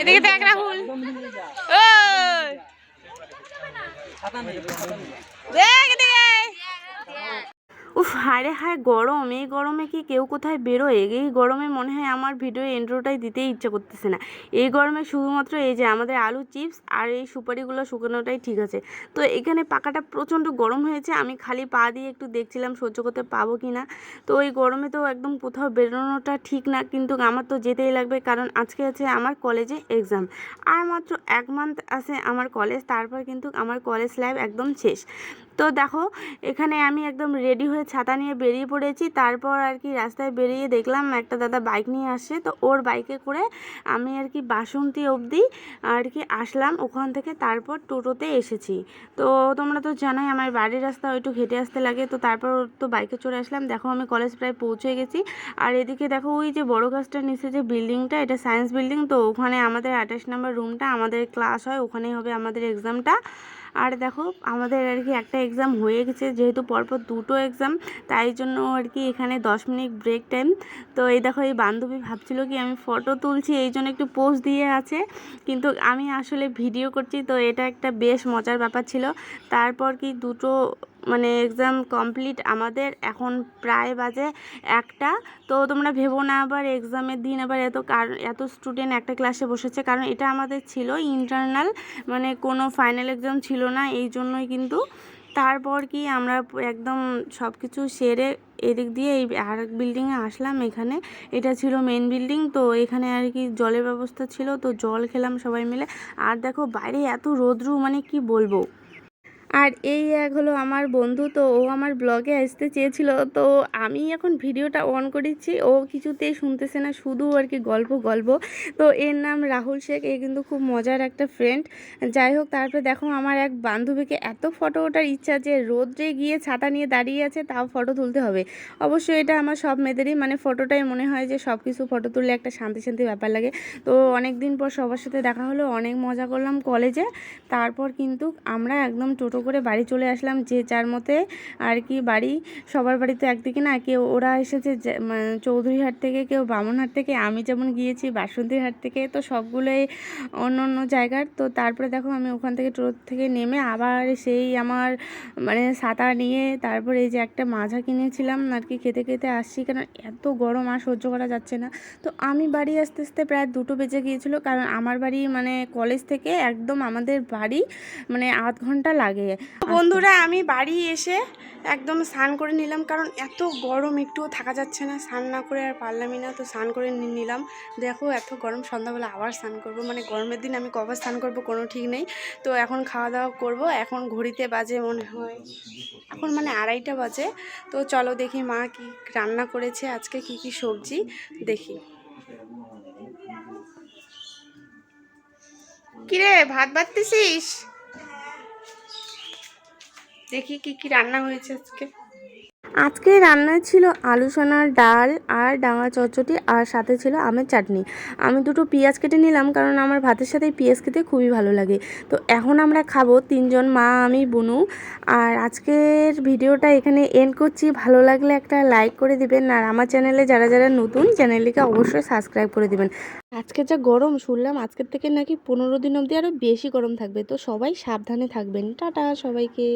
এদিকে দেখ রাহুল। দেখ উফ, হায় হায়, গরম। এই গরমে কি কেউ কোথায় বেরোয়? এই গরমে মনে হয় আমার ভিডিও এন্ট্রোটাই দিতেই ইচ্ছা করতেছে না। এই গরমে শুধুমাত্র এই যে আমাদের আলু চিপস আর এই সুপারিগুলো শুকানোটাই ঠিক আছে। তো এখানে পাকাটা প্রচণ্ড গরম হয়েছে। আমি খালি পা দিয়ে একটু দেখছিলাম, সহ্য করতে পাবো কি না। তো এই গরমে তো একদম কোথাও বেরোনোটা ঠিক না, কিন্তু আমার তো যেতেই লাগবে, কারণ আজকে আছে আমার কলেজে এক্সাম আর মাত্র এক মান্থ আছে আমার কলেজ তারপর কিন্তু আমার কলেজ লাইফ একদম শেষ। তো দেখো, এখানে আমি একদম রেডি হয়ে ছাতা নিয়ে বেরিয়ে পড়েছি। তারপর আর কি রাস্তায় বেরিয়ে দেখলাম একটা দাদা বাইক নিয়ে আসছে। তো ওর বাইকে করে আমি আর কি বাসন্তী অবধি আর কি আসলাম ওখান থেকে, তারপর টোটোতে এসেছি। তো তোমরা তো জানোই আমার বাড়ির রাস্তা একটু হেঁটে আসতে লাগে। তো তারপর তো বাইকে চড়ে আসলাম। দেখো আমি কলেজ প্রায় পৌঁছে গেছি। আর এদিকে দেখো ওই যে বড় গাছটার নিচে যে বিল্ডিংটা এটা সায়েন্স বিল্ডিং তো ওখানে আমাদের আঠাশ নম্বর রুমটা আমাদের ক্লাস হয়, ওখানেই হবে আমাদের এক্সামটা আর দেখো, আমাদের আর কি একটা এক্সাম হয়ে গেছে, যেহেতু পরপর দুটো এক্সাম তাই জন্য আর কি এখানে দশ মিনিট ব্রেক টাইম তো এই দেখো, এই বান্ধবী ভাবছিল কি আমি ফটো তুলছি, এই জন্য একটু পোজ দিয়ে আছে। কিন্তু আমি আসলে ভিডিও করছি, তো এটা একটা বেশ মজার ব্যাপার ছিল। তারপর কি দুটো মানে এক্সাম কমপ্লিট আমাদের এখন প্রায় বাজে একটা। তো তোমরা ভেবো না আবার এক্সামের দিন আবার এত কার, এত স্টুডেন্ট একটা ক্লাসে বসেছে। কারণ এটা আমাদের ছিল ইন্টারনাল মানে কোনো ফাইনাল এক্সাম ছিল না, এই জন্যই কিন্তু। তারপর কি আমরা একদম সব কিছু সেরে এদিক দিয়ে এই আর বিল্ডিংয়ে আসলাম এখানে। এটা ছিল মেন বিল্ডিং তো এখানে আর কি জলের ব্যবস্থা ছিল, তো জল খেলাম সবাই মিলে। আর দেখো বাইরে এত রোদ্রু মানে কি বলব? আর এই এক হলো আমার বন্ধু, তো ও আমার ব্লগে আসতে চেয়েছিল। তো আমি এখন ভিডিওটা অন করেছি, ও কিছুতেই শুনতেছে না, শুধু আর কি গল্প গল্প। তো এর নাম রাহুল শেখ, এ কিন্তু খুব মজার একটা ফ্রেন্ড যাই হোক, তারপরে দেখো আমার এক বান্ধবীকে এত ফটো ওঠার ইচ্ছা যে রোদ্রে গিয়ে ছাতা নিয়ে দাঁড়িয়ে আছে, তাও ফটো তুলতে হবে। অবশ্যই এটা আমার সব মেয়েদেরই মানে ফটোটাই মনে হয় যে সব কিছু ফটো তুললে একটা শান্তি শান্তি ব্যাপার লাগে। তো অনেক দিন পর সবার সাথে দেখা হলো, অনেক মজা করলাম কলেজে তারপর কিন্তু আমরা একদম টোটো করে বাড়ি চলে আসলাম যে যার মতে আর কি বাড়ি, সবার বাড়িতে একদিকে না, কেউ ওরা এসেছে চৌধুরীহাট থেকে, কেউ বামনহাট থেকে, আমি যেমন গিয়েছি বাসন্তীহাট থেকে, তো সবগুলোই অন্য অন্য জায়গার, তো তারপরে দেখো আমি ওখান থেকে টোটো থেকে নেমে আবার সেই আমার মানে ছাতা নিয়ে তারপরে এই যে একটা মাজা কিনেছিলাম আর কি খেতে খেতে আসছি কারণ এত গরম আর সহ্য করা যাচ্ছে না। তো আমি বাড়ি আসতে আসতে প্রায় দুটো বেজে গিয়েছিল, কারণ আমার বাড়ি মানে কলেজ থেকে একদম আমাদের বাড়ি মানে আধ ঘণ্টা লাগে বন্ধুরা, আমি বাড়ি এসে একদম স্নান করে নিলাম, কারণ এত গরম, একটুও থাকা যাচ্ছে না। স্নান না করে আর পারলামই না, তো স্নান করে নিলাম। দেখো, এত গরম, সন্ধ্যাবেলা আবার স্নান করব। মানে গরমের দিন আমি কবার স্নান করব কোনো ঠিক নেই। তো এখন খাওয়া দাওয়া করব। এখন ঘড়িতে বাজে মনে হয় এখন মানে আড়াইটা বাজে। তো চলো দেখি মা কি রান্না করেছে। আজকে কি কি সবজি দেখি। কিরে, ভাত বাড়তেছিস দেখি কি কি রান্না হয়েছে আজকে। আজকে রান্নায় ছিল আলু সোনার ডাল আর ডাঙা চচ্চটি আর সাথে ছিল আমের চাটনি। আমি দুটো পেঁয়াজ কেটে নিলাম কারণ আমার ভাতের সাথে পেঁয়াজ খেতে খুবই ভালো লাগে। তো এখন আমরা খাব তিনজন, মা, আমি, বুনু। আর আজকের ভিডিওটা এখানে এন্ড করছি। ভালো লাগলে একটা লাইক করে দিবেন আর আমার চ্যানেলে যারা যারা নতুন, চ্যানেলটিকে অবশ্যই সাবস্ক্রাইব করে দিবেন। আজকে যা গরম শুনলাম, আজকের থেকে নাকি পনেরো দিন অবধি আরও বেশি গরম থাকবে। তো সবাই সাবধানে থাকবেন। টাটা সবাইকে।